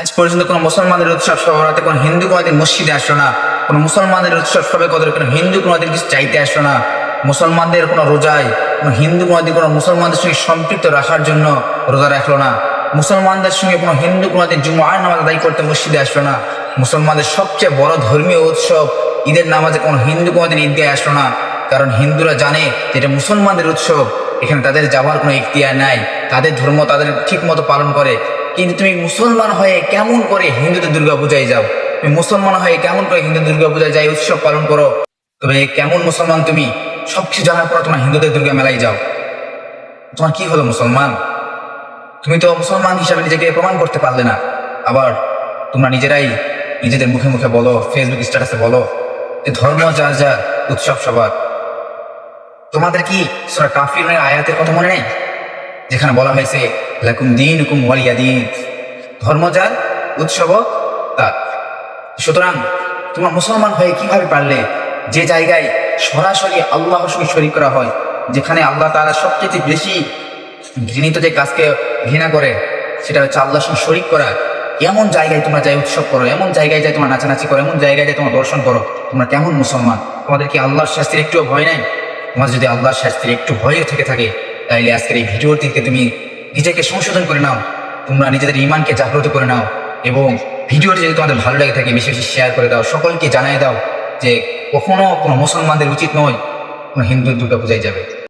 আজ পর্যন্ত কোনো মুসলমানদের উৎসব সভাতে কোনো হিন্দু কোনোদিন মসজিদে আসলো না। কোনো মুসলমানদের উৎসব সবে কদর কোনো হিন্দু কোনোদিন কিছু চাইতে আসলো না। মুসলমানদের কোনো রোজায়, কোনো হিন্দু কোনোদিন কোনো মুসলমানদের সঙ্গে সম্পৃক্ত রাখার জন্য রোজা রাখল না। মুসলমানদের সঙ্গে কোনো হিন্দু কোনোদিন জুমার নামাজ আদায় করতে মসজিদে আসলো না। মুসলমানদের সবচেয়ে বড় ধর্মীয় উৎসব ঈদের নামাজে কোনো হিন্দু কোনোদিন ঈদগায় আসলো না। কারণ হিন্দুরা জানে যে এটা মুসলমানদের উৎসব। এখানে তাদের যাওয়ার কোনো ইখতিয়ার নাই। তাদের ধর্ম তাদের ঠিক মতো পালন করে। কিন্তু তুমি মুসলমান হয়ে কেমন করে হিন্দুদের দুর্গা পূজায় যাও? তুমি মুসলমান হয়ে কেমন করে হিন্দু দুর্গা পূজায় যাই, উৎসব পালন করো? তবে কেমন মুসলমান তুমি? সবকিছু জানার পর তোমার হিন্দুদের দুর্গা মেলায় যাও। তোমার কি হলো মুসলমান? তুমি তো মুসলমান হিসাবে নিজেকে প্রমাণ করতে পারলে না। আবার তোমরা নিজেরাই নিজেদের মুখে মুখে বলো ফেসবুক স্ট্যাটাসে বলো যে ধর্ম যার যার উৎসব সবার। তোমাদের কি সুরা কাফিরের আয়াতের কথা মনে নেই? যেখানে বলা হয়েছে, লাকুম দিন হুকুম ওয়ালিয়া দিন ধর্ম যার, উৎসব তার। সুতরাং তোমরা মুসলমান হয়ে কীভাবে পারলে যে জায়গায় সরাসরি আল্লাহর সঙ্গে শরীক করা হয়, যেখানে আল্লাহ তারা সবচেয়ে বেশি ঘৃণিত যে কাজকে ঘৃণা করে, সেটা হচ্ছে আল্লাহর সঙ্গে শরীক করা। এমন জায়গায় তোমরা যাই উৎসব করো, এমন জায়গায় যাই তোমরা নাচানাচি করো, এমন জায়গায় যাই তোমরা দর্শন করো, তোমরা কেমন মুসলমান? তোমাদের কি আল্লাহর শাস্তির একটুও ভয় নাই? তোমার যদি আল্লাহর শাস্তির একটু ভয়ও থেকে থাকে তাইলে আজকের এই ভিডিওর থেকে তুমি নিজেকে সংশোধন করে নাও, তোমরা নিজেদের ইমানকে জাগ্রত করে নাও এবং ভিডিওটি যদি তোমাদের ভালো লাগে থাকে, বেশি বেশি শেয়ার করে দাও, সকলকে জানিয়ে দাও যে কখনো কোনো মুসলমানদের উচিত নয় কোনো হিন্দু দুর্গা পূজায় যাবে।